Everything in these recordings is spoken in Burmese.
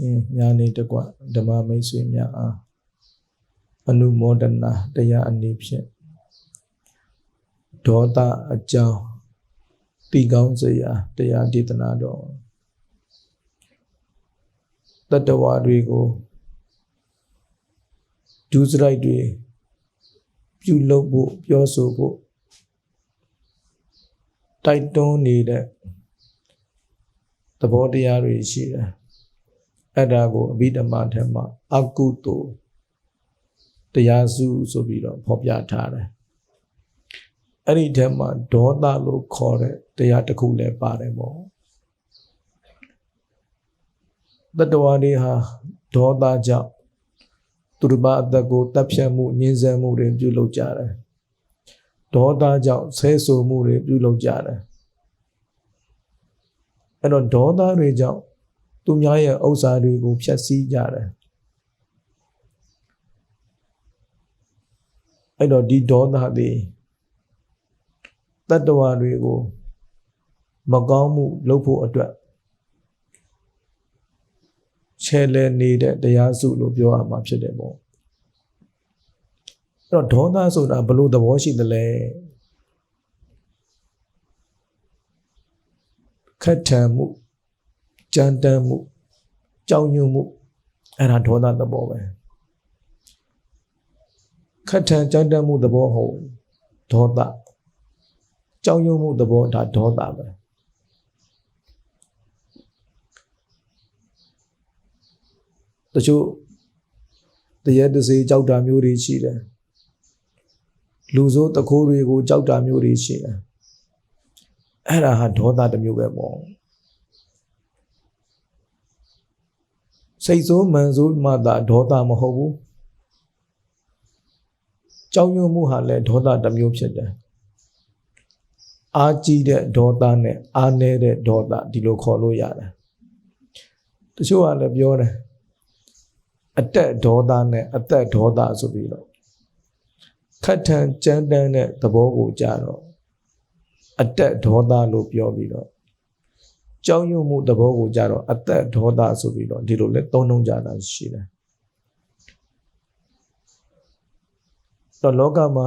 အင်းညာနေတကွဓမ္မမိတ်ဆွေများအားအနုမောဒနာတရားအနေဖြင့်ဒေါသအကြောင်းတိကောင်းစရာတရားဒေသနာတော်တတ္တဝါတွေကိုဒုစရိုက်တွေပြုလုပ်ဖို့ပြောဆိုဖို့တိုက်တွန်းနေတဲ့သဘောတရားတွေရှိတယ် အဲ့ဒါကိုအဘိဓမ္မာထဲမှာအကုသိုလ်တရားစုဆိုပြီးတော့ဖော်ပြထားတယ်အဲ့ဒီထဲမှာဒေါသလို့ခေါ်တဲ့တရားတစ်ခုလည်းပါတယ်ပေါ့တတဝါတွေဟာဒေါသကြောင့်သူတို့ဘာအသက်ကိုတပ်ဖြတ်မှုညှင်းဆဲမှုတွေပြုလုပ်ကြတယ်ဒေါသကြောင့်ဆဲဆိုမှုတွေပြုလုပ်ကြတယ်အဲ့တော့ဒေါသတွေကြောင့် သူများရဲ့ဥစ္စာတွေကိုဖျက်ဆီးကြတယ်အဲ့တော့ဒီဒေါသတွေတတ္တဝါတွေကိုမကောင်းမှုလုပ်ဖို့အတွက်ချဲလဲနေတဲ့တရားစုလို့ပြောရမှာဖြစ်တယ်ပေါ့အဲ့တော့ဒေါသဆိုတာဘလို့သဘောရှိသလဲခက်ထန်မှု ကြမ်းတမ်းမှုကြောက်ရွံ့မှုအဲ့ဒါဒေါသသဘောပဲခက်ထန်ကြမ်းတမ်းမှုသဘောဟုတ်ဒေါသကြောက်ရွံ့မှုသဘောဒါဒေါသပဲတချို့တရက်တစေကြောက်တာမျိုးတွေရှိတယ်လူဆိုးတခိုးတွေကိုကြောက်တာမျိုးတွေရှိတယ်အဲ့ဒါဟာဒေါသတစ်မျိုးပဲပေါ့ စိတ်ဆိုးမှန်ဆိုးမှသာဒေါသမဟုတ်ဘူးကြောက်ရွံ့မှုဟာလည်းဒေါသတစ်မျိုးဖြစ်တယ်အာကြီးတဲ့ဒေါသနဲ့အာနေတဲ့ဒေါသဒီလိုခေါ်လို့ရတယ်တချို့ကလည်းပြောတယ်အတက်ဒေါသနဲ့အသက်ဒေါသဆိုပြီးတော့ခက်ထန်ကြမ်းတမ်းတဲ့သဘောကိုကြတော့အတက်ဒေါသလို့ပြောပြီးတော့ ကြောက်ရွံ့မှုသဘောကိုကြတော့အသက်ဒေါသဆိုပြီးတော့ဒီလိုလဲသုံးနှုံးကြတာရှိတယ်တော့လောကမှာ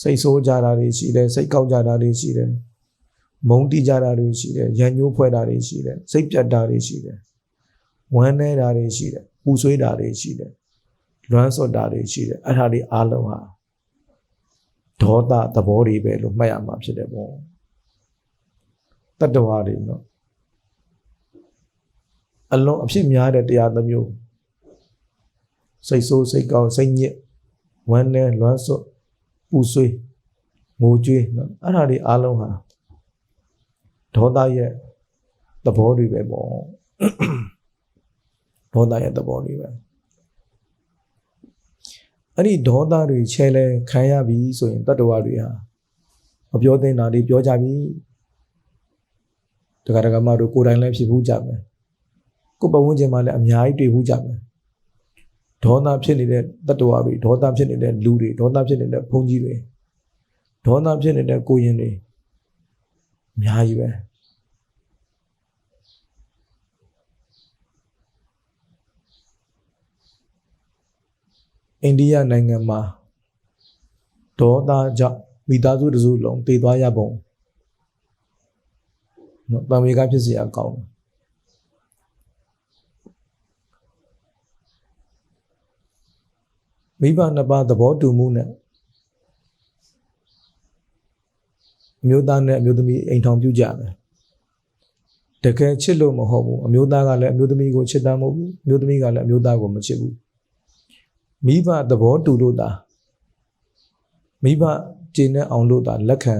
စိတ်ဆိုးကြတာတွေရှိတယ်စိတ်ကောက်ကြတာတွေရှိတယ်မုန်းတိကြတာတွေရှိတယ်ရန်ညှိုးဖွဲ့တာတွေရှိတယ်စိတ်ပြတ်တာတွေရှိတယ်ဝမ်းနေတာတွေရှိတယ်ပူဆွေးတာတွေရှိတယ်လွမ်းစော့တာတွေရှိတယ်အဲ့ဒါတွေအားလုံးဟာဒေါသသဘောတွေပဲလို့မှတ်ရမှာဖြစ်တယ်ပေါ့ တတ္တဝါတွေနော်အလုံးအဖြစ်များတဲ့တရားတစ်မျိုးစိတ်ဆိုးစိတ်ကောင်းစိတ်ညစ်ဝမ်းနဲ့လွမ်းစော့ပူဆွေးငိုကြွေးနော်အဲ့ဒါတွေအားလုံးဟာဒေါသရဲ့သဘောတွေပဲပေါ့ဒေါသရဲ့သဘောတွေပဲအဲ့ဒီဒေါသတွေချဲလဲခံရပြီဆိုရင်တတ္တဝါတွေဟာမပြောသင့်တာတွေပြောကြပြီ တက္ကရာကမတို့ကိုယ်တိုင်လည်းဖြစ်ဘူးကြမယ်ကိုယ်ပဝန်းကျင်မှာလည်းအများကြီးတွေ့ဘူးကြမယ်ဒေါသဖြစ်နေတဲ့တတ္တဝါတွေဒေါသဖြစ်နေတဲ့လူတွေဒေါသဖြစ်နေတဲ့ဘုန်းကြီးတွေဒေါသဖြစ်နေတဲ့ကိုရင်တွေအများကြီးပဲအိန္ဒိယနိုင်ငံမှာဒေါသကြောင့်မိသားစုတစုလုံးတည်သွားရပုံ နော်တံဝေကဖြစ်စီအကောင်းမိဘနှစ်ပါးသဘောတူမှုနဲ့အမျိုးသားနဲ့အမျိုးသမီးအိမ်ထောင်ပြုကြတယ်တကယ်ချစ်လို့မဟုတ်ဘူးအမျိုးသားကလည်းအမျိုးသမီးကိုချစ်တာမဟုတ်ဘူးအမျိုးသမီးကလည်းအမျိုးသားကိုမချစ်ဘူးမိဘသဘောတူလို့သာမိဘကျင့်တဲ့အောင်လို့သာလက်ခံ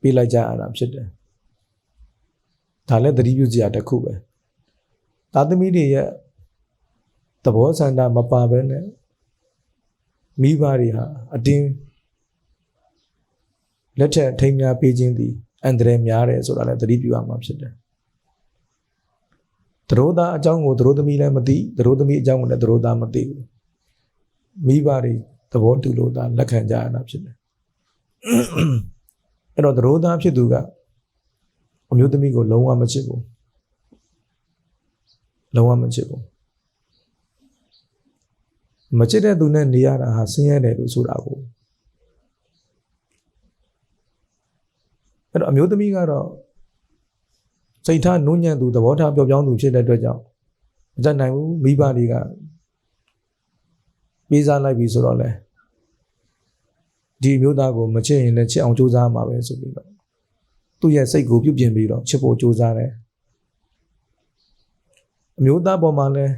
ပေးလိုက်ကြရတာဖြစ်တယ် ဒါလည်းသတိပြုစရာတစ်ခုပဲသာသမီတွေရဲ့သဘောဆန္ဒမပါဘဲနဲ့မိဘတွေဟာအတင်းလက်ထက်ထိမ်းများပေးခြင်းသည်အန္တရာယ်များတယ်ဆိုတာလည်းသတိပြုရမှာဖြစ်တယ်သရိုးသားအကြောင်းကိုသရိုးသမီးလည်းမသိသရိုးသမီးအကြောင်းကိုလည်းသရိုးသားမသိဘူးမိဘတွေသဘောတူလို့သာလက်ခံကြရတာဖြစ်တယ်အဲ့တော့သရိုးသားဖြစ်သူက အမျိုးသမီးကိုလုံးဝမချစ်ဘူးလုံးဝမချစ်ဘူးမချစ်တဲ့သူနဲ့နေရတာဟာဆင်းရဲတယ်လို့ဆိုတာကိုအဲ့တော့အမျိုးသမီးကတော့စိတ်ထားနုညံ့သူသဘောထားပျော့ပြောင်းသူဖြစ်တဲ့အတွက်ကြောင့်မတတ်နိုင်ဘူးမိဘတွေကပေးစားလိုက်ပြီဆိုတော့လေဒီအမျိုးသားကိုမချစ်ရင်လည်းချစ်အောင်ကြိုးစားမှာပဲဆိုပြီးတော့ သူ့ရဲ့စိတ်ကိုပြုပြင်ပြီးတော့ချစ်ဖို့ကြိုးစားတယ်အမျိုးသားပေါ်မှာလည်း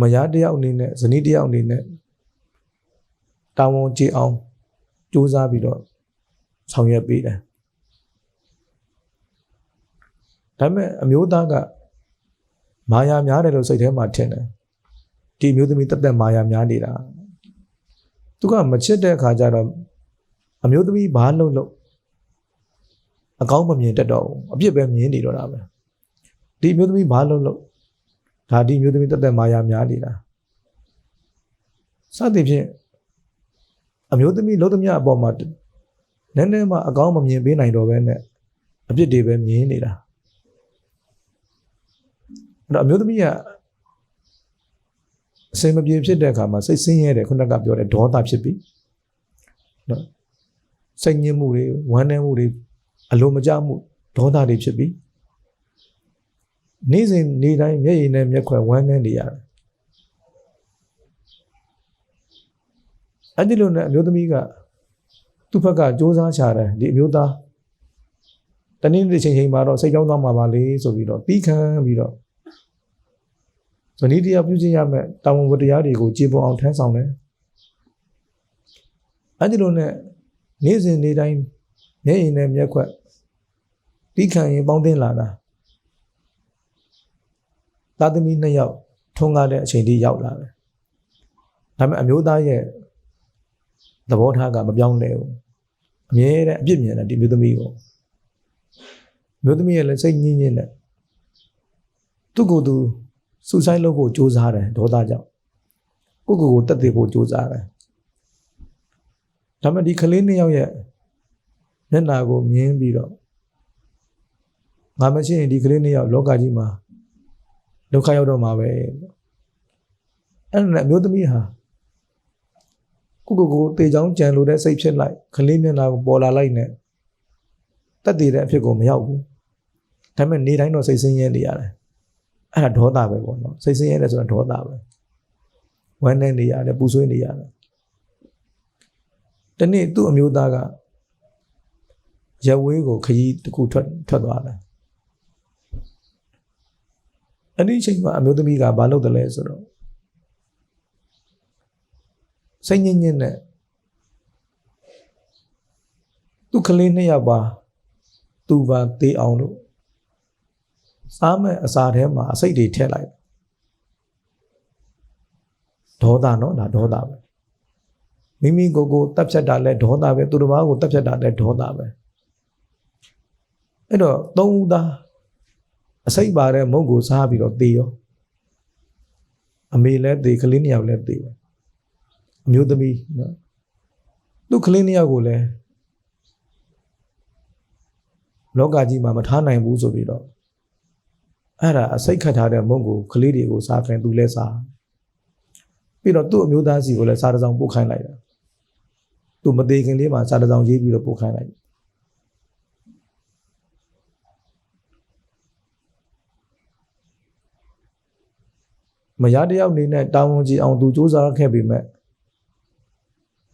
မယားတစ်ယောက်အနေနဲ့ဇနီးတစ်ယောက်အနေနဲ့တာဝန်ကျေအောင်ကြိုးစားပြီးတော့ဆောင်ရွက်ပေးတယ်ဒါပေမဲ့အမျိုးသားကမာယာများတယ်လို့စိတ်ထဲမှာထင်တယ်ဒီအမျိုးသမီးတက်တက်မာယာများနေတာသူကမချစ်တဲ့အခါကျတော့အမျိုးသမီးဘာလုပ်လို့ အကောင်းမမြင်တတ်တော့ဘူးအပြစ်ပဲမြင်နေတော့တာပဲဒီအမျိုးသမီးဘာလုပ်လို့ဒါဒီအမျိုးသမီးတက်တက်မာယာများနေတာစသဖြင့်အမျိုးသမီးလုံးသမျှအပေါ်မှာနည်းနည်းမှအကောင်းမမြင်ပေးနိုင်တော့ပဲနဲ့အပြစ်တွေပဲမြင်နေတာအဲ့တော့အမျိုးသမီးကအစင်မပြေဖြစ်တဲ့အခါမှာစိတ်ဆင်းရဲတယ်ခုနကပြောတဲ့ဒေါသဖြစ်ပြီနော်စိတ်ညစ်မှုတွေဝမ်းနည်းမှုတွေ အလိုမကျမှုဒေါသတွေဖြစ်ပြီနေ့စဉ်နေ့တိုင်းမျက်ရည်နဲ့မျက်ခွက်ဝမ်းနည်းနေရတယ်အဲ့ဒီလိုနဲ့အမျိုးသမီးကသူ့ဘက်ကစ조사ချတယ်ဒီအမျိုးသားတနည်းတစ်ချိန်ချိန်မှာတော့စိတ်ကြောင်းသွားမှာပါလေဆိုပြီးတော့ပြီးခံပြီးတော့ဇနီးတရားပြုခြင်းရမယ်တာဝန်ဝတ္တရားတွေကိုကြည်ပေါ်အောင်ထမ်းဆောင်တယ်အဲ့ဒီလိုနဲ့နေ့စဉ်နေ့တိုင်း မျက်ရည်နဲ့မျက်ခွက်ပြီးခံရင်ပေါင်းတင်လာတာသားသမီးနှစ်ယောက်ထုံးကားတဲ့အချိန်ထိရောက်လာတယ်ဒါပေမဲ့အမျိုးသားရဲ့သဘောထားကမပြောင်းလဲဘူးအမြဲတမ်းအပြစ်မြင်တယ်ဒီမျိုးသမီးကိုမျိုးသမီးရဲ့လည်းစိတ်ညစ်ညစ်နဲ့သူ့ကိုယ်သူစူဆိုင်လုပ်ဖို့ကြိုးစားတယ်ဒေါသကြောင့်ကိုယ့်ကိုယ်ကိုတက်သေးဖို့ကြိုးစားတယ်ဒါပေမဲ့ဒီကလေးနှစ်ယောက်ရဲ့ မျက်နာကိုမြင်ပြီးတော့ငါမရှိရင်ဒီကလေးနှစ်ယောက်လောကကြီးမှာဒုက္ခရောက်တော့မှာပဲအဲ့ဒါနဲ့အမျိုးသမီးဟာကိုကိုကိုတေချောင်းကြံလို့တဲ့စိတ်ဖြစ်လိုက်ကလေးမျက်နှာကိုပေါ်လာလိုက်နဲ့တက်တည်တဲ့အဖြစ်ကိုမရောက်ဘူးဒါပေမဲ့နေတိုင်းတော့စိတ်ဆင်းရဲနေရတယ်အဲ့ဒါဒေါသပဲပေါ့နော်စိတ်ဆင်းရဲတယ်ဆိုတာဒေါသပဲဝမ်းနေနေရတယ်ပူဆွေးနေရတယ်တနေ့သူ့အမျိုးသားက ရဝေးကိုခရီးတစ်ခုထွက်ထွက်သွားတယ်အဲ့ဒီအချိန်မှာအမျိုးသမီးကဘာလုပ်တယ်လဲဆိုတော့စိတ်ညစ်ညစ်နဲ့သူ့ကလေးနှစ်ယောက်ပါသူပါတေးအောင်လို့စားမဲ့အစာထဲမှာအစိတ်တွေထည့်လိုက်ဒေါသနော်ဒါဒေါသပဲမိမိကိုယ်ကိုတပ်ဖြတ်တာလဲဒေါသပဲသူတစ်ပါးကိုတပ်ဖြတ်တာလဲဒေါသပဲ အဲ့တော့သုံးဦးသားအစိတ်ပါတဲ့မုတ်ကိုစားပြီးတော့တေးရောအမေလည်းတေးကလေးနှစ်ယောက်လည်းတေးပဲအမျိုးသမီးနော်သူကလေးနှစ်ယောက်ကိုလည်းလောကကြီးမှာမထားနိုင်ဘူးဆိုပြီးတော့အဲ့ဒါအစိတ်ခတ်ထားတဲ့မုံကိုကလေးတွေကိုစားခိုင်းသူလဲစားပြီးတော့သူ့အမျိုးသားစီကိုလည်းစားတစောင်ပို့ခိုင်းလိုက်တာသူမသေးခင်လေးမှာစားတစောင်ရေးပြီးတော့ပို့ခိုင်းလိုက် မရတယောက်နေနဲ့တာဝန်ကြီးအောင်သူစူးစမ်းခဲ့ပေမဲ့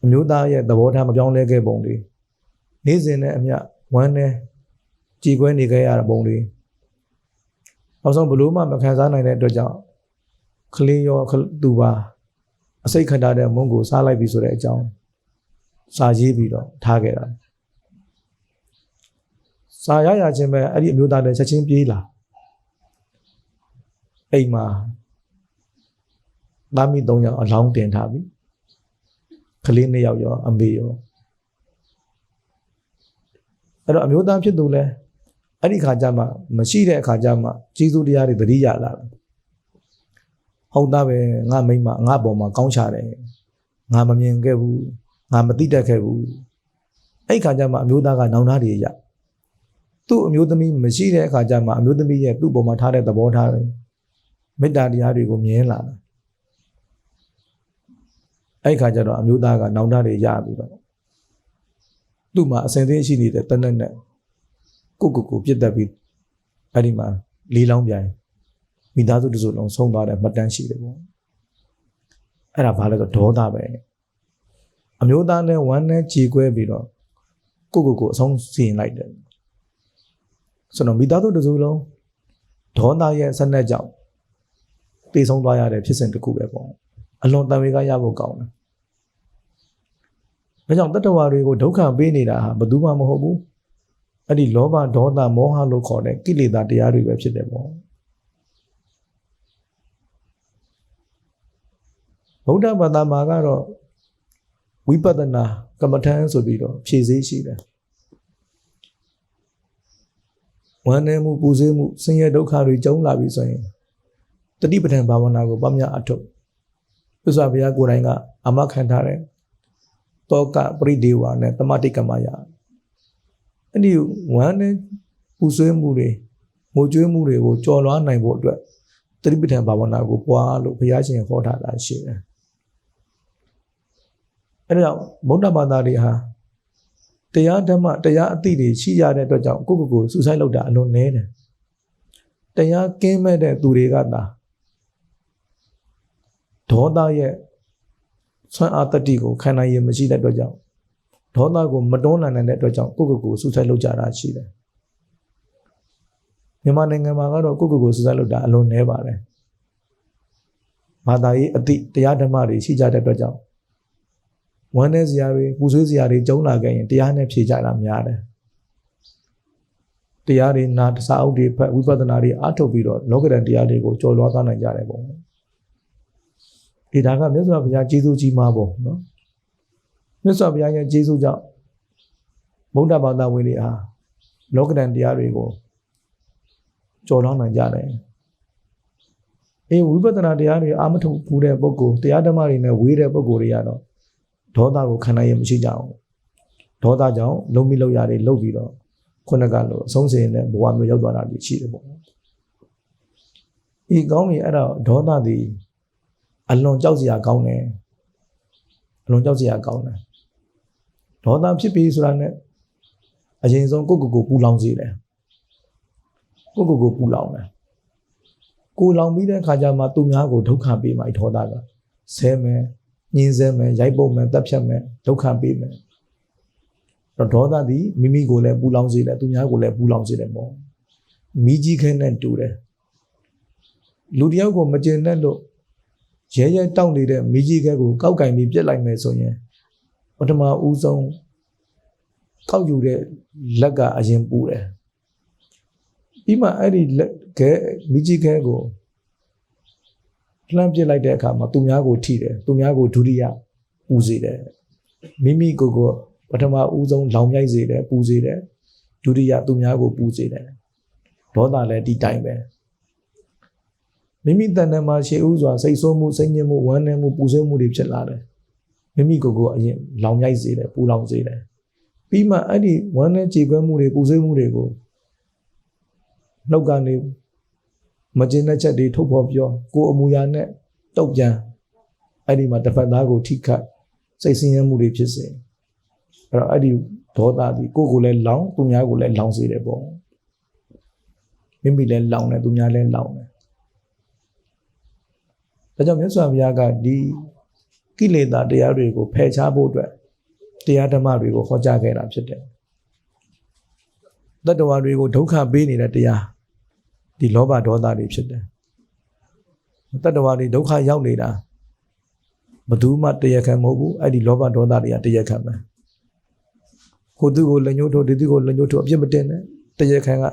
အမျိုးသားရဲ့သဘောထားမပြောင်းလဲခဲ့ပုံတွေနေ့စဉ်နဲ့အမျှဝမ်းနဲ့ကြည်ကွဲနေခဲ့ရတဲ့ပုံတွေနောက်ဆုံးဘလို့မှမခံစားနိုင်တဲ့အတွက်ကြောင့်ကလေးရောသူပါအစိတ်ခတ်ထားတဲ့မုံကိုစားလိုက်ပြီဆိုတဲ့အကြောင်းစာရေးပြီးတော့ထားခဲ့တာစာရရချင်းပဲအဲ့ဒီအမျိုးသားတွေချက်ချင်းပြေးလာအိမ်မှာ သားမိ၃ယောက်အလောင်းတင်ထားပြီကလေး၂ယောက်ရောအမေရောအဲ့တော့အမျိုးသားဖြစ်သူလဲအဲ့ဒီခါကျမှမရှိတဲ့အခါကျမှကျေးဇူးတရားတွေတတိရလာတယ်ဟုတ်သားပဲငါမိမငါပေါ်မှာကောင်းချတယ်ငါမမြင်ခဲ့ဘူးငါမသိတတ်ခဲ့ဘူးအဲ့ခါကျမှအမျိုးသားကနောင်သားတွေရသူ့အမျိုးသမီးမရှိတဲ့အခါကျမှအမျိုးသမီးရဲ့သူ့ပေါ်မှာထားတဲ့သဘောထားတွေမေတ္တာတရားတွေကိုမြင်လာတာ အဲ့ခါကျတော့အမျိုးသားကနောင်တတွေရပြီးတော့သူ့မှာအစင်သေးရှိနေတဲ့တနက်နဲ့ကိုကိုကိုပြစ်တက်ပြီးအဲ့ဒီမှာလေးလောင်းပြန်မိသားစုတစုလုံးဆုံးသွားတယ်မှတ်တမ်းရှိတယ်ပေါ့အဲ့ဒါဘာလဲဆိုဒေါသပဲအမျိုးသားနဲ့ဝမ်းနဲ့ကြေကွဲပြီးတော့ကိုကိုကိုအဆုံးစီရင်လိုက်တယ်ဆိုတော့မိသားစုတစုလုံးဒေါသရဲ့ဆက်နက်ကြောင့်တည်ဆုံးသွားရတဲ့ဖြစ်စဉ်တစ်ခုပဲပေါ့ အလွန်တန်ဝေကရဖို့ကောင်းတယ်ဒါကြောင့်တတ္တဝါတွေကိုဒုက္ခပေးနေတာဟာဘယ်သူမှမဟုတ်ဘူးအဲ့ဒီလောဘဒေါသမောဟလို့ခေါ်တဲ့ကိလေသာတရားတွေပဲဖြစ်တယ်ပေါ့ဗုဒ္ဓဘာသာမှာကတော့ဝိပဿနာကမ္မထမ်းဆိုပြီးတော့ဖြည့်စည်းရှိတယ်ဝမ်းနည်းမှုပူဆွေးမှုဆင်းရဲဒုက္ခတွေကြုံလာပြီဆိုရင်တတိပဋ္ဌာန်ဘာဝနာကိုပွားများအထုတ် သစ္စာဘုရားကိုယ်တိုင်ကအမခံထားတဲ့တောကပရိဒေဝနဲ့တမတိကမယအဲ့ဒီဝမ်းနဲ့ပူဆွေးမှုတွေငိုကြွေးမှုတွေကိုကြော်လွှားနိုင်ဖို့အတွက်တတိပဋ္ဌာန်ဘာဝနာကိုပွားလို့ဘုရားရှင်ဟောထားတာရှိတယ်အဲ့ဒါကြောင့်ဗုဒ္ဓဘာသာတွေဟာတရားဓမ္မတရားအသိတွေရှိရတဲ့အတွက်ကြောင့်ကိုယ့်ကိုယ်ကိုစူဆိုင်လောက်တာအလွန်နည်းတယ်တရားကင်းမဲ့တဲ့သူတွေကသာ ဒေါသရဲ့ဆွမ်းအားတတိကိုခံနိုင်ရမရှိတဲ့အတွက်ကြောင့်ဒေါသကိုမတွန်းလှန်နိုင်တဲ့အတွက်ကြောင့်ကိုယ့်ကိုယ်ကိုစူဆိုင်လောက်ကြတာရှိတယ်မြန်မာနိုင်ငံမှာကတော့ကိုယ့်ကိုယ်ကိုစူဆိုင်လောက်တာအလွန်နည်းပါတယ်ဘာသာရေးအသိတရားဓမ္မတွေရှိကြတဲ့အတွက်ကြောင့်ဝမ်းနည်းစရာတွေပူဆွေးစရာတွေကြုံလာခဲ့ရင်တရားနဲ့ဖြေကြတာများတယ်တရားတွေနာတစာအုပ်တွေဖတ်ဝိပဿနာတွေအားထုတ်ပြီးတော့လောကဓာတ်တရားတွေကိုကြော်လွှားသွားနိုင်ကြတယ်ပေါ့ ဒီဒါကမြတ်စွာဘုရားကျေးဇူးကြီးမှာပေါ့နော်မြတ်စွာဘုရားရဲ့ကျေးဇူးကြောင့်ဗုဒ္ဓဘာသာဝင်တွေအားလောကဓာတ်တရားတွေကိုကြော်လွှားနိုင်ကြတယ်အေးဝိပဿနာတရားတွေအာမထုတ်ဘူးတဲ့ပုဂ္ဂိုလ်တရားဓမ္မတွေနဲ့ဝေးတဲ့ပုဂ္ဂိုလ်တွေကတော့ဒေါသကိုခံနိုင်ရမရှိကြအောင်ဒေါသကြောင့်လုံးမိလောက်ရတယ်လုတ်ပြီးတော့ခုနကလို့အဆုံးစင်တဲ့ဘဝမျိုးရောက်သွားတာဒီရှိတယ်ပေါ့ဒီကောင်းပြီအဲ့တော့ဒေါသသည် အလွန်ကြောက်စရာကောင်းတယ်အလွန်ကြောက်စရာကောင်းတယ်ဒေါသဖြစ်ပြီဆိုတာနဲ့အရင်ဆုံးကိုယ့်ကိုယ်ကိုပူလောင်စေတယ်ကိုယ့်ကိုယ်ကိုပူလောင်တယ်ကိုလောင်ပြီးတဲ့အခါကျမှသူများကိုဒုက္ခပေးမှဒေါသကဆဲမယ်ညင်းဆဲမယ်ရိုက်ပုတ်မယ်တပ်ဖြတ်မယ်ဒုက္ခပေးမယ်တော့ဒေါသသည်မိမိကိုလည်းပူလောင်စေတယ်သူများကိုလည်းပူလောင်စေတယ်ပေါ့မိကြီးခဲနဲ့တူတယ်လူတယောက်ကိုမကျင်တတ်လို့ ရဲရဲတောက်နေတဲ့မိကြီးခဲကိုကောက်ကင်ပြီးပြက်လိုက်မယ်ဆိုရင်ပထမဦးဆုံးကောက်ယူတဲ့လက်ကအရင်ပူတယ်ပြီးမှအဲ့ဒီလက်ခဲမိကြီးခဲကိုလှမ်းပစ်လိုက်တဲ့အခါမှာသူများကိုထိတယ်သူများကိုဒုတိယပူစေတယ်မိမိကိုယ်ကိုပထမဦးဆုံးလောင်မြိုက်စေတယ်ပူစေတယ်ဒုတိယသူများကိုပူစေတယ်ဒေါသလည်းဒီတိုင်းပဲ မိမိတဏ္ဍမှာရှေ့ဦးစွာစိတ်ဆိုးမှုစိတ်ညစ်မှုဝမ်းနည်းမှုပူဆွေးမှုတွေဖြစ်လာတယ်မိမိကိုယ်ကိုအရင်လောင်မြိုက်စေတယ်ပူလောင်စေတယ်ပြီးမှအဲ့ဒီဝမ်းနည်းကြေကွဲမှုတွေပူဆွေးမှုတွေကိုနှုတ်ကနေမကျင်တဲ့ချက်တွေထုတ်ဖော်ပြောကိုအမူအရာနဲ့တုတ်ပြန်အဲ့ဒီမှာတစ်ဖက်သားကိုထိခတ်စိတ်ဆင်းရဲမှုတွေဖြစ်စေအဲ့တော့အဲ့ဒီဒေါသဒီကိုကိုလည်းလောင်သူများကိုလည်းလောင်စေတယ်ပေါ့မိမိလည်းလောင်တယ်သူများလည်းလောင်တယ် ဒါကြောင့်မြတ်စွာဘုရားကဒီကိလေသာတရားတွေကိုဖယ်ရှားဖို့အတွက်တရားဓမ္မတွေကိုဟောကြားခဲ့တာဖြစ်တယ်တတ္တဝါတွေကိုဒုက္ခပေးနေတဲ့တရားဒီလောဘဒေါသတွေဖြစ်တယ်တတ္တဝါတွေဒုက္ခရောက်နေတာဘယ်သူမှတရားခံမဟုတ်ဘူးအဲ့ဒီလောဘဒေါသတွေကတရားခံပဲကိုသူကိုလက်ညှိုးထိုးဒီသူကိုလက်ညှိုးထိုးအပြစ်မတင်နဲ့တရားခံက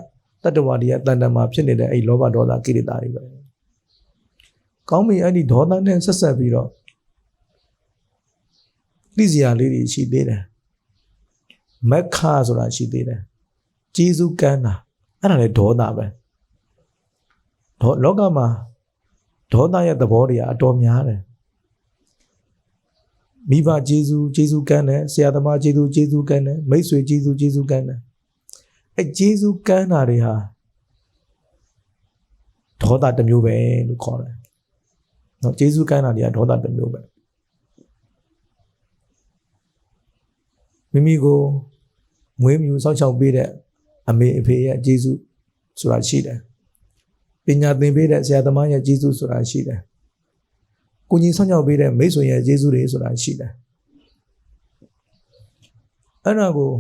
တတ္တဝါတွေရဲ့တန်တမှာဖြစ်နေတဲ့အဲ့ဒီလောဘဒေါသကိလေသာတွေပဲ ကောင်းပြီအဲ့ဒီဒေါသနဲ့ဆက်ဆက်ပြီးတော့သိစရာလေးတွေရှိသေးတယ်မက္ခဆိုတာရှိသေးတယ်ကျေးဇူးကမ်းတာအဲ့ဒါလေဒေါသပဲဒေါလောကမှာဒေါသရဲ့သဘောတွေကအတော်များတယ်မိဘဂျေဇူးဂျေဇူးကမ်းတယ်ဆရာသမားဂျေဇူးဂျေဇူးကမ်းတယ်မိတ်ဆွေဂျေဇူးဂျေဇူးကမ်းတယ်အဲဂျေဇူးကမ်းတာတွေဟာဒေါသတစ်မျိုးပဲလို့ခေါ်တယ် နော်ကျေးဇူးကမ်းတာတွေကဒေါသတစ်မျိုးပဲမိမိကိုမွေးမြူစောင့်ရှောက်ပေးတဲ့အမေအဖေရဲ့ကျေးဇူးဆိုတာရှိတယ်ပညာသင်ပေးတဲ့ဆရာသမားရဲ့ကျေးဇူးဆိုတာရှိတယ်ကိုကြီးဆောင်ရောက်ပေးတဲ့မိတ်ဆွေရဲ့ကျေးဇူးတွေဆိုတာရှိတယ်အဲ့ဒါကို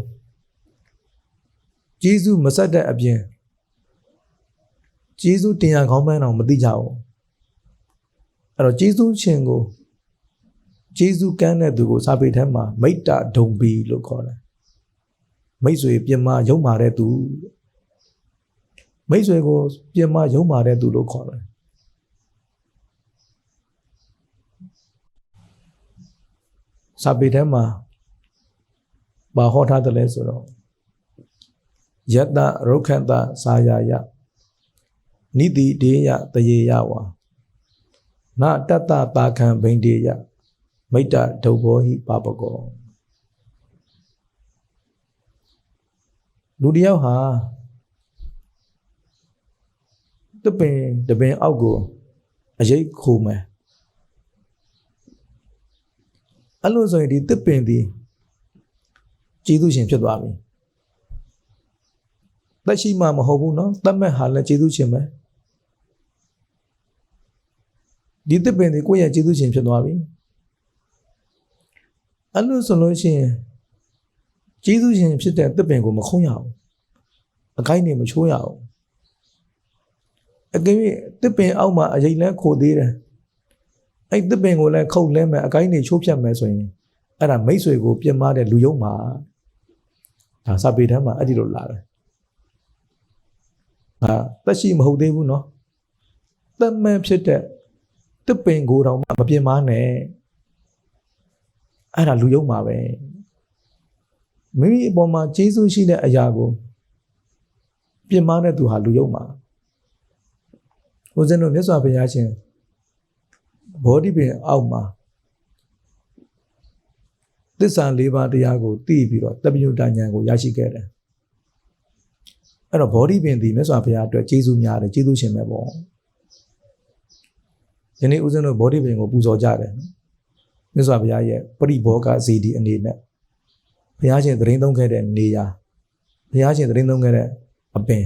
ကျေးဇူးမဆက်တဲ့အပြင်ကျေးဇူးတင်ရကောင်းမှန်းအောင်မသိကြဘူး အဲ့တော့ကျေးဇူးရှင်ကိုကျေးဇူးကမ်းတဲ့သူကိုစာပေထဲမှာမိတ္တဒုံဘီလို့ခေါ်တယ်မိတ်ဆွေပြင်မာယုံမာတဲ့သူမိတ်ဆွေကိုပြင်မာယုံမာတဲ့သူလို့ခေါ်တယ်စာပေထဲမှာဘာဟောထားတယ်လဲဆိုတော့ယတရုက္ခတစာယာယနိတိဒေယတယေယဝါ နတတတာခံဘိန္ဒေယမိတ္တဒုဘောဟိပပကောလူတစ်ယောက်ဟာတပင်တပင်အောက်ကိုအရေးခိုးမယ်အဲ့လိုဆိုရင်ဒီတပင်ဒီကျေးဇူးရှင်ဖြစ်သွားပြီတက်ရှိမှမဟုတ်ဘူးเนาะတတ်မဲ့ဟာလည်းကျေးဇူးရှင်ပဲ ဒီတပင်ဒီကိုယ့်ရဲ့ကျေးဇူးရှင်ဖြစ်သွားပြီအဲ့လိုဆိုလို့ရှိရင်ကျေးဇူးရှင်ဖြစ်တဲ့တပင်ကိုမခုံးရဘူးအခိုင်းနေမချိုးရဘူးအကယ်၍တပင်အောက်မှာအရိတ်လဲခိုသေးတယ်အဲ့တပင်ကိုလည်းခုတ်လဲမယ်အကိုင်းနေချိုးဖြတ်မယ်ဆိုရင်အဲ့ဒါမိတ်ဆွေကိုပြစ်မှားတဲ့လူယုံမှာဒါစာပေထဲမှာအဲ့ဒီလိုလာတယ်ဟာတက်ရှိမဟုတ်သေးဘူးเนาะတက်မှန်ဖြစ်တဲ့ တပင်ကိုတောင်မှမပြစ်မှားနဲ့အဲ့ဒါလူယုံမှာပဲမိမိအပေါ်မှာကျေးဇူးရှိတဲ့အရာကိုပြစ်မှားတဲ့သူဟာလူယုံမှာဦးဇင်းတို့မြတ်စွာဘုရားရှင်ဘောဓိပင်အောက်မှာသစ္စာ၄ပါးတရားကိုသိပြီးတော့တပ္ပယုတဉာဏ်ကိုရရှိခဲ့တယ်အဲ့တော့ဘောဓိပင်ဒီမြတ်စွာဘုရားအတွက်ကျေးဇူးများတယ်ကျေးဇူးရှင်ပဲပေါ့ ယနေ့ဦးဇင်းတို့ဘောဓိပင်ကိုပူဇော်ကြတယ်မြတ်စွာဘုရားရဲ့ပရိဘောဂဇေဒီအနေနဲ့ဘုရားရှင်သတင်းသုံးခဲ့တဲ့နေရာဘုရားရှင်သတင်းသုံးခဲ့တဲ့အပင်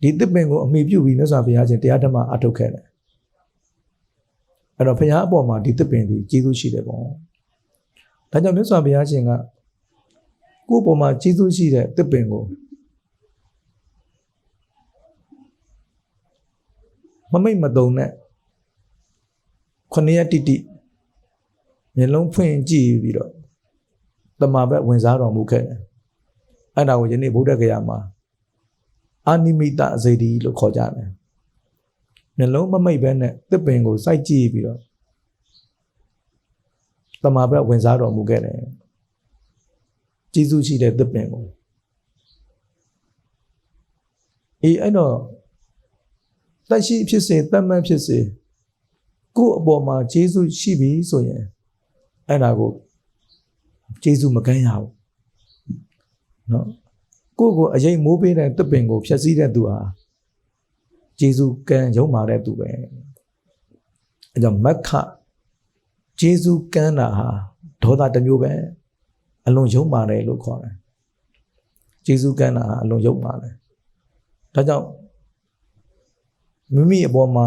ဒီတစ်ပင်ကိုအမိပြုပြီးမြတ်စွာဘုရားရှင်တရားဓမ္မအထုတ်ခဲ့တယ်အဲ့တော့ဘုရားအပေါ်မှာဒီတစ်ပင်ဒီကျေးဇူးရှိတယ်ပေါ့ဒါကြောင့်မြတ်စွာဘုရားရှင်ကကိုယ့်ပေါ်မှာကျေးဇူးရှိတဲ့တစ်ပင်ကို မမိတ်မတုံနဲ့ခொနည်းတိတိမျက်လုံးဖွင့်ကြည့်ပြီးတော့တမဘက်ဝင်စားတော်မူခဲ့တယ်အဲ့ဒါကိုယနေ့ဗုဒ္ဓဂယာမှာအာနိမိတအစေတီလို့ခေါ်ကြတယ်မျက်လုံးမမိတ်ပဲနဲ့တစ်ပင်ကိုစိုက်ကြည့်ပြီးတော့တမဘက်ဝင်စားတော်မူခဲ့တယ်ကျေးဇူးရှိတဲ့တစ်ပင်ကိုအေးအဲ့တော့ တက်ရှိဖြစ်စေတတ်မှတ်ဖြစ်စေကိုယ့်အပေါ်မှာကျေးဇူးရှိပြီဆိုရင်အဲ့ဒါကိုကျေးဇူးမကမ်းရဘူးเนาะကိုယ့်ကိုအရေးမိုးပေးတဲ့တစ်ပင်ကိုဖျက်ဆီးတဲ့သူဟာဂျေဇုကံရုံမာတဲ့သူပဲအဲကြောင့်မက္ခဂျေဇုကံတာဟာဒေါသတစ်မျိုးပဲအလွန်ရုံမာတယ်လို့ခေါ်တယ်ဂျေဇုကံတာဟာအလွန်ရုံမာတယ်ဒါကြောင့် မိမိအပေါ်မှာ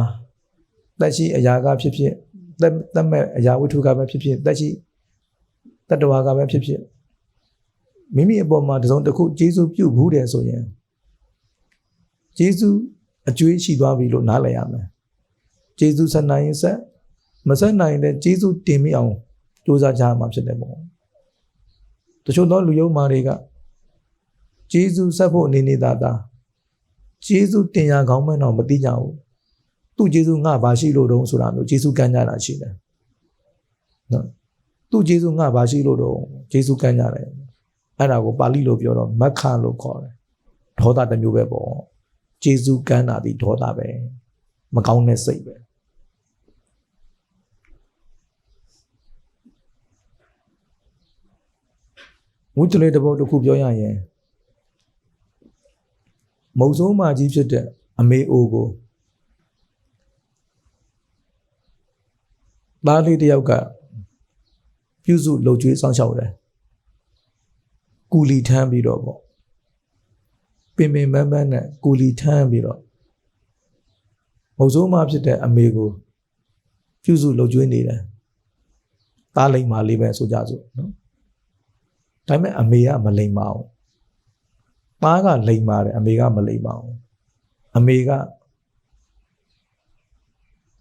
တက်ရှိအရာကဖြစ်ဖြစ်တက်တက်မဲ့အရာဝိထုကပဲဖြစ်ဖြစ်တက်ရှိတတဝါကပဲဖြစ်ဖြစ်မိမိအပေါ်မှာတစုံတစ်ခုဂျေဇုပြုဘူးတယ်ဆိုရင်ဂျေဇုအကျွေးရှိသွားပြီလို့နားလည်ရမယ်ဂျေဇုဆက်နိုင်ရင်ဆက်မဆက်နိုင်တဲ့ဂျေဇုတင်မိအောင်ကြိုးစားကြမှာဖြစ်တယ်ပေါ့တချို့သောလူယုံမာတွေကဂျေဇုဆက်ဖို့အနေနေတာတာ ဂျေဇုတင်ရကောင်းမှန်းတော့မသိကြဘူးသူ့ဂျေဇုငါဘာရှိလို့တုံးဆိုတာမျိုးဂျေဇုကမ်းကြတာရှိတယ်နော်သူ့ဂျေဇုငါဘာရှိလို့တုံးဂျေဇုကမ်းကြတယ်အဲ့ဒါကိုပါဠိလိုပြောတော့မက္ခလို့ခေါ်တယ်ဒေါသတစ်မျိုးပဲပေါ့ကျေစုကမ်းတာဒီဒေါသပဲမကောင်းတဲ့စိတ်ပဲဝိတ္တလေးတစ်ပုဒ်တစ်ခုပြောရရင် မုံစိုးမာကြီးဖြစ်တဲ့အမေအိုကိုသားလေးတစ်ယောက်ကပြုစုလှုပ်ကြွေးစောင့်ရှောက်တယ်ကူလီထမ်းပြီးတော့ပေါ့ပင်ပင်ပန်းပန်းနဲ့ကူလီထမ်းပြီးတော့မုတ်ဆိုးမဖြစ်တဲ့အမေကိုပြုစုလှုပ်ကြွေးနေတယ်သားလိမ္မာလေးပဲဆိုကြစို့နော်ဒါပေမဲ့အမေကမလိမ္မာဘူး သားကလိမ္မာတယ်အမေကမလိမ္မာဘူးအမေက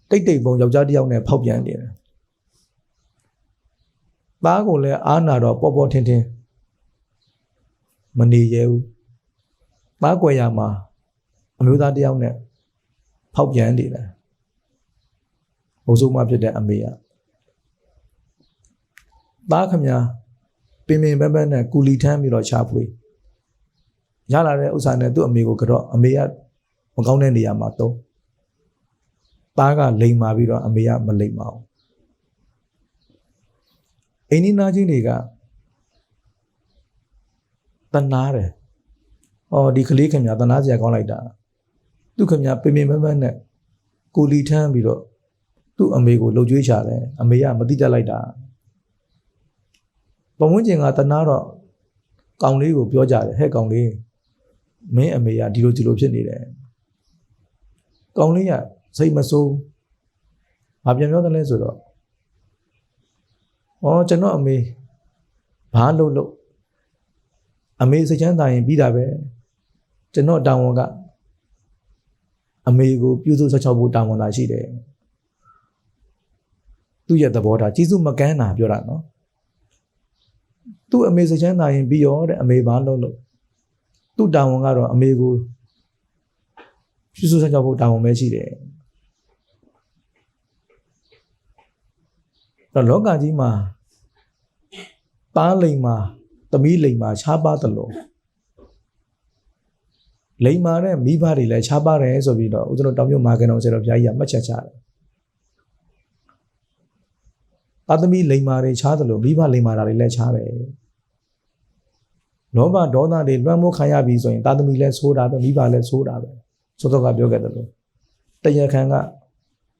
တိတ်တိတ်ပုံယောက်ျားတစ်ယောက်နဲ့ဖောက်ပြန်နေတယ်သားကိုလည်းအားနာတော့ပေါ်ပေါ်ထင်ထင်မနေရဘူးသားကွယ်ရမှာအမျိုးသားတစ်ယောက်နဲ့ဖောက်ပြန်နေတယ်ဘိုးစိုးမဖြစ်တဲ့အမေကသားခမညာပင်ပင်ပန်းပန်းနဲ့ကူလီထမ်းပြီးတော့ချဖွေး ရလာတဲ့ဥစ္စာနဲ့သူ့အမေကိုကတော့အမေကမကောင်းတဲ့နေရာမှာတုံးသားကလိန်မာပြီးတော့အမေကမလိန်ပါဘူးအိန္ဒိနာချင်းတွေကတနာတယ်။အော်ဒီကလေးခင်ဗျာတနာစရာကောင်းလိုက်တာ။သူခင်ဗျာပင်ပင်ပန်းပန်းနဲ့ကိုလီထမ်းပြီးတော့သူ့အမေကိုလှုပ်ကြွေးချတယ်။အမေကမတိတက်လိုက်တာ။ပဝန်းကျင်ကတနာတော့ကောင်လေးကိုပြောကြတယ်ဟဲ့ကောင်လေး မင်းအမေကဒီလိုဒီလိုဖြစ်နေတယ်။ကောင်လေးကစိတ်မဆိုး။ဘာပြန်ပြောတယ်လဲဆိုတော့ဩကျွန်တော်အမေဘာလို့လို့အမေစိတ်ချမ်းသာရင်ပြီးတာပဲကျွန်တော်တာဝန်ကအမေကိုပြုစုဆောက်ချဖို့တာဝန်လာရှိတယ်သူ့ရဲ့သဘောထားကြီးစုမကန်းတာပြောတာနော်သူ့အမေစိတ်ချမ်းသာရင်ပြီးရောတဲ့အမေဘာလို့လို့ သူ့တာဝန်ကတော့အမေကိုပြုစုဆောက်ချဖို့တာဝန်ပဲရှိတယ်တော့လောကကြီးမှာသားလိမ်မှာသမီးလိမ်မှာခြားပါသလိုလိမ်မာတဲ့မိဘတွေလည်းခြားပါတယ်ဆိုပြီးတော့ဦးဇင်းတို့တောင်မြို့မာကန်တော်ဆရာတော်ဘုရားကြီးကမှတ်ချက်ချတယ်သားသမီးလိမ်မာတွေခြားသလိုမိဘလိမ်မာတာတွေလည်းခြားတယ် လောဘဒေါသတွေလွှမ်းမိုးခံရပြီဆိုရင်သားသမီးလည်းဆိုးတာပဲမိဘလည်းဆိုးတာပဲသောတော်ကပြောခဲ့တယ်လို့တရားခံက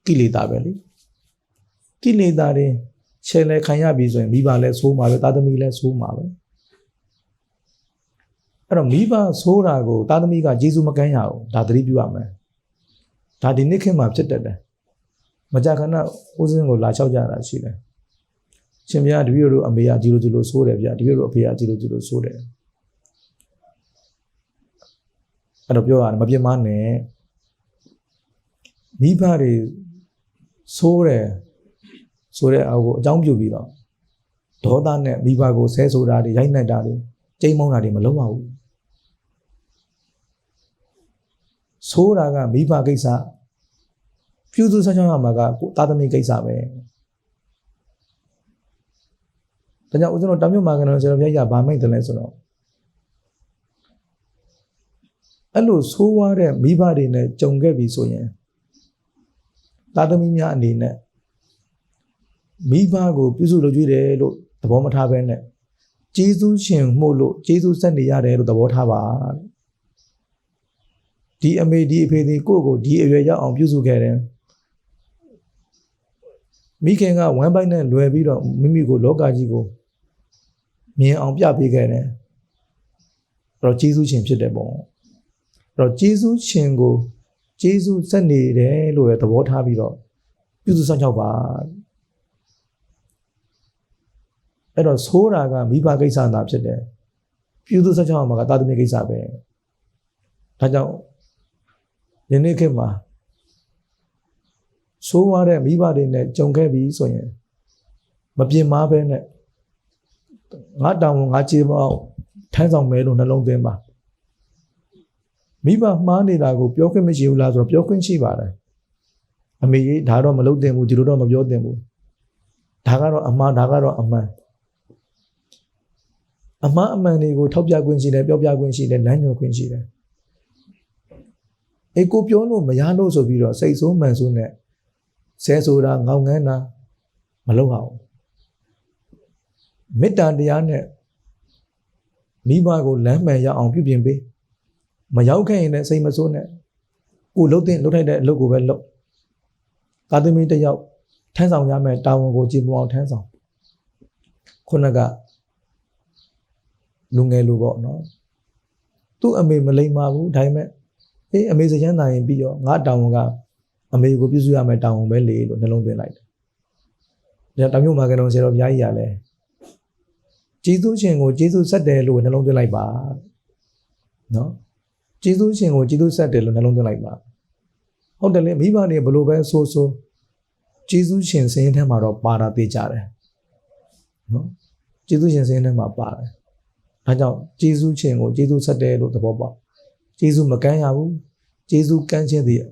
ကိလေသာပဲလေကိလေသာတွေချဲလဲခံရပြီဆိုရင်မိဘလည်းဆိုးမှာပဲသားသမီးလည်းဆိုးမှာပဲအဲ့တော့မိဘဆိုးတာကိုသားသမီးကကျေးဇူးမကမ်းရဘူးဒါသတိပြုရမယ်ဒါဒီနေ့ခေတ်မှာဖြစ်တတ်တယ်မကြခဏဦးစင်းကိုလာလျှောက်ကြတာရှိတယ်ရှင်ဗျာတပည့်တို့အမေကဒီလိုဒီလိုဆိုးတယ်ဗျာတပည့်တို့အဖေကဒီလိုဒီလိုဆိုးတယ် အဲ့တော့ပြောရတယ်မပြစ်မနဲ့မိဘတွေဆိုးတယ်ဆိုတဲ့အကိုအကြောင်းပြုပြီးတော့ဒေါသနဲ့မိဘကိုဆဲဆိုတာတွေရိုက်နှက်တာတွေကြိမ်းမောင်းတာတွေမလုပ်ပါဘူးဆိုးတာကမိဘကိစ္စပြုစုဆက်ချောင်းရမှာကကိုသားသမီးကိစ္စပဲဒါကြောင့်ဦးဇင်းတို့တောင်မြတ်မာကန်တော်ဆရာဘုရားကြီးကဗာမိတ်တယ်လဲဆိုတော့ အဲ့လိုဆိုးွားတဲ့မိဘတွေနဲ့ကြုံခဲ့ပြီဆိုရင်သားသမီးများအနေနဲ့မိဘကိုပြုစုလုပ်ကြည့်တယ်လို့သဘောမထားဘဲနဲ့ကျေးဇူးရှင်မှုလို့ကျေးဇူးဆက်နေရတယ်လို့သဘောထားပါဒီအမေဒီအဖေဒီကိုယ့်ကိုဒီအရွယ်ရောက်အောင်ပြုစုခဲ့တယ်မိခင်ကဝမ်းပိုက်နဲ့လွယ်ပြီးတော့မိမိကိုလောကကြီးကိုမြင်အောင်ပြပေးခဲ့တယ်အဲ့တော့ကျေးဇူးရှင်ဖြစ်တယ်ပေါ့အဲ့ တော့ကျေးဇူးရှင်ကိုကျေးဇူးဆက်နေတယ်လို့ပဲသဘောထားပြီးတော့ပြုစုဆောင်ချောက်ပါအဲ့တော့ဆိုးတာကမိဘကိစ္စသာဖြစ်တယ်ပြုစုဆက်ချောင်းမှာကသာသမီကိစ္စပဲဒါကြောင့်ယနေ့ခေတ်မှာဆိုးရတဲ့မိဘတွေနဲ့ကြုံခဲ့ပြီဆိုရင်မပြင်းမာပဲနဲ့ငါတောင်းငါခြေပေါက်ထမ်းဆောင်မဲလို့နှလုံးသွင်းပါ မိဘမှားနေတာကိုပြောခွင့်မရှိဘူးလားဆိုတော့ပြောခွင့်ရှိပါတယ်အမေကြီးဒါတော့မလုပ်သင့်ဘူးဒီလိုတော့မပြောသင့်ဘူးဒါကတော့အမှားဒါကတော့အမှန်အမှားအမှန်တွေကိုထောက်ပြခွင့်ရှိတယ်ပြောပြခွင့်ရှိတယ်လမ်းညွှန်ခွင့်ရှိတယ်အေကိုပြောလို့မရလို့ဆိုပြီးတော့စိတ်ဆိုးမှန်ဆိုးနဲ့ဆဲဆိုတာငောင်ငန်းတာမလုပ်အောင်မေတ္တာတရားနဲ့မိဘကိုလမ်းမှန်ရအောင်ပြုပြင်ပေး မရောက်ခဲ့ရင်လည်းစိတ်မဆိုးနဲ့ကိုလှုပ်တဲ့လှုပ်ထိုက်တဲ့အလုပ်ကိုပဲလုပ်ကာသမီတစ်ယောက်ထမ်းဆောင်ရမယ်တာဝန်ကိုကြည်ပွအောင်ထမ်းဆောင်ခုနကလူငယ်လူပေါ့နော်သူ့အမေမလိမ္မာဘူးဒါပေမဲ့အေးအမေစချမ်းသာရင်ပြီးရောငါတာဝန်ကအမေကိုပြုစုရမယ်တာဝန်ပဲလေလို့နှလုံးသွင်းလိုက်တယ်ဒါတမျိုးမှာကတော့ဆရာတော်ဘုရားကြီးရလဲကျေးဇူးရှင်ကိုကျေးဇူးဆက်တယ်လို့နှလုံးသွင်းလိုက်ပါနော် ကျေးဇူးရှင်ကိုကျေးဇူးဆက်တယ်လို့နှလုံးသွင်းလိုက်ပါဟုတ်တယ်လေမိဘတွေဘလို့ပဲဆိုဆိုကျေးဇူးရှင်စင်းထဲမှာတော့ပါတာသိကြတယ်နော်ကျေးဇူးရှင်စင်းထဲမှာပါတယ်ဒါကြောင့်ကျေးဇူးရှင်ကိုကျေးဇူးဆက်တယ်လို့သဘောပေါက်ကျေးဇူးမကမ်းရဘူးကျေးဇူးကမ်းခြင်းသည်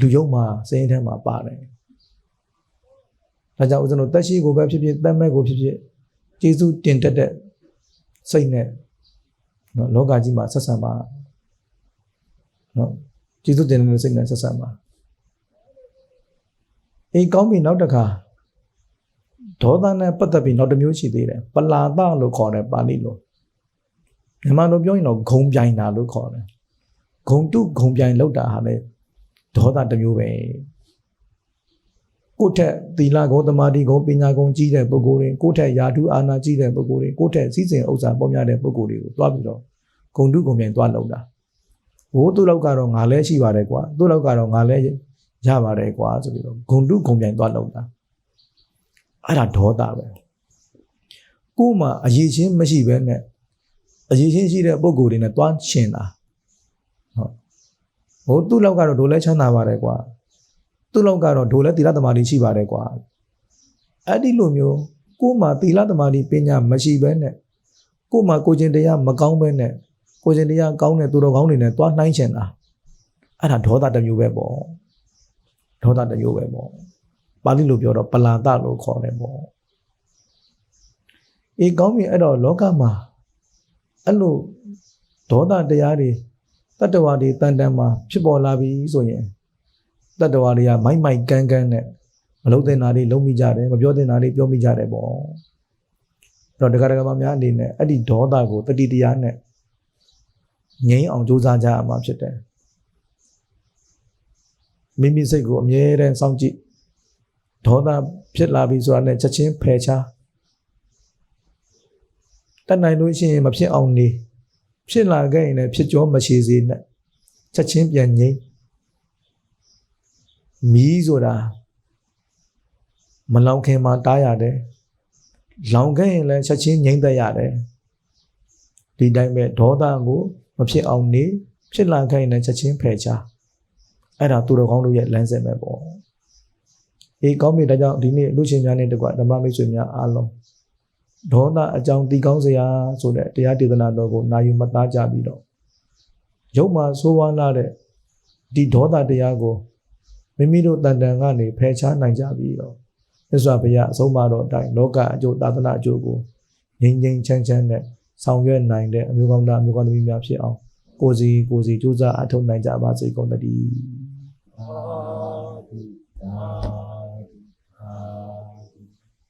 လူယုံမှာစင်းထဲမှာပါတယ်ဒါကြောင့်ဦးဇင်းတို့တက်ရှိကိုပဲဖြစ်ဖြစ်တတ်မဲ့ကိုဖြစ်ဖြစ်ကျေးဇူးတင်တက်တဲ့စိတ်နဲ့နော်လောကကြီးမှာဆက်ဆံပါ နော်ကျေးဇူးတင်တဲ့စိတ်နဲ့ဆက်ဆံပါအေးကောင်းပြီနောက်တစ်ခါဒေါသနဲ့ပတ်သက်ပြီးနောက်တစ်မျိုးရှိသေးတယ်ပလာဒလို့ခေါ်တယ်ပါဠိလိုမြန်မာလိုပြောရင်တော့ဂုံပြိုင်တာလို့ခေါ်တယ်ဂုံတုဂုံပြိုင်လောက်တာဟာလေဒေါသတစ်မျိုးပဲကိုယ့်ထက်သီလဂုံသမာဓိဂုံပညာဂုံကြီးတဲ့ပုဂ္ဂိုလ်တွေကိုယ့်ထက်ယာတုအာနာကြီးတဲ့ပုဂ္ဂိုလ်တွေကိုယ့်ထက်စည်းစိမ်ဥစ္စာပေါများတဲ့ပုဂ္ဂိုလ်တွေကိုတွားပြီးတော့ဂုံတုဂုံပြိုင်တွားလောက်တာ ဟိုသူ့လောက်ကတော့ငါလဲရှိပါတယ်ကွာသူ့လောက်ကတော့ငါလဲရပါတယ်ကွာဆိုပြီးတော့ဂုံတုဂုံပြိုင်တွားလောက်တာအဲ့ဒါဒေါသပဲကို့မှာအရေးချင်းမရှိဘဲနဲ့အရေးချင်းရှိတဲ့ပုံကိုယ်တွေနဲ့တွားရှင်တာဟုတ်ဟိုသူ့လောက်ကတော့ဒိုလဲချမ်းသာပါတယ်ကွာသူ့လောက်ကတော့ဒိုလဲသီလသမာဓိရှိပါတယ်ကွာအဲ့ဒီလိုမျိုးကို့မှာသီလသမာဓိပညာမရှိဘဲနဲ့ကို့မှာကိုကျင်တရားမကောင်းဘဲနဲ့ ကိုကျင်တရားကောင်းတဲ့သူတော်ကောင်းတွေနဲ့တွားနှိုင်းချင်တာအဲ့ဒါဒေါသတစ်မျိုးပဲပေါ့ဒေါသတစ်မျိုးပဲပေါ့ပါဠိလိုပြောတော့ပလာဒလို့ခေါ်တယ်ပေါ့အေးကောင်းပြီအဲ့တော့လောကမှာအဲ့လိုဒေါသတရားတွေတတ္တဝါတွေတန်တန်မှာဖြစ်ပေါ်လာပြီဆိုရင်တတ္တဝါတွေကမိုက်မိုက်ကန်းကန်းနဲ့မလုံးတင်တာတွေလုံးမိကြတယ်မပြောတင်တာတွေပြောမိကြတယ်ပေါ့အဲ့တော့တရားတော်များအနေနဲ့အဲ့ဒီဒေါသကိုတတိတရားနဲ့ ငြိမ်းအောင်ကြိုးစားကြရမှာဖြစ်တယ်မိမိစိတ်ကိုအမြဲတမ်းစောင့်ကြည့်ဒေါသဖြစ်လာပြီဆိုတာနဲ့ချက်ချင်းဖယ်ရှားတတ်နိုင်လို့ရှိရင်မဖြစ်အောင်နေဖြစ်လာခဲ့ရင်လည်းဖြစ်ကြောမရှိစေနဲ့ချက်ချင်းပြန်ငြိမ်းမီးဆိုတာမလောင်ခင်မှာတားရတယ်လောင်ခဲ့ရင်လည်းချက်ချင်းငြိမ်းသက်ရတယ်ဒီတိုင်းပဲဒေါသကို မဖြစ်အောင်နေဖြစ်လာခဲ့ရင်လည်းချက်ချင်းဖယ်ရှားအဲ့ဒါသူတော်ကောင်းတို့ရဲ့လမ်းစဉ်ပဲပေါ့အေးကောင်းပြီဒါကြောင့်ဒီနေ့လူချင်းများနဲ့တကွဓမ္မမိတ်ဆွေများအားလုံးဒေါသအကြောင်းတည်ကောင်းစရာဆိုတဲ့တရားဒေသနာတော်ကိုနာယူမသားကြပြီးတော့ရုပ်မှာဆိုးဝါးလာတဲ့ဒီဒေါသတရားကိုမိမိတို့တန်တန်ကနေဖယ်ရှားနိုင်ကြပြီးတော့မြတ်စွာဘုရားအဆုံးအမတော်အတိုင်းလောကအကျိုးသာသနာအကျိုးကိုငြိမ်ငြိမ်ချမ်းချမ်းနဲ့ ဆောင်ရွက်နိုင်တဲ့အမျိုးကောင်းသားအမျိုးကောင်းသမီးများဖြစ်အောင်ကိုစီကိုစီကြိုးစားအထောက်နိုင်ကြပါစေကုန်သတည်း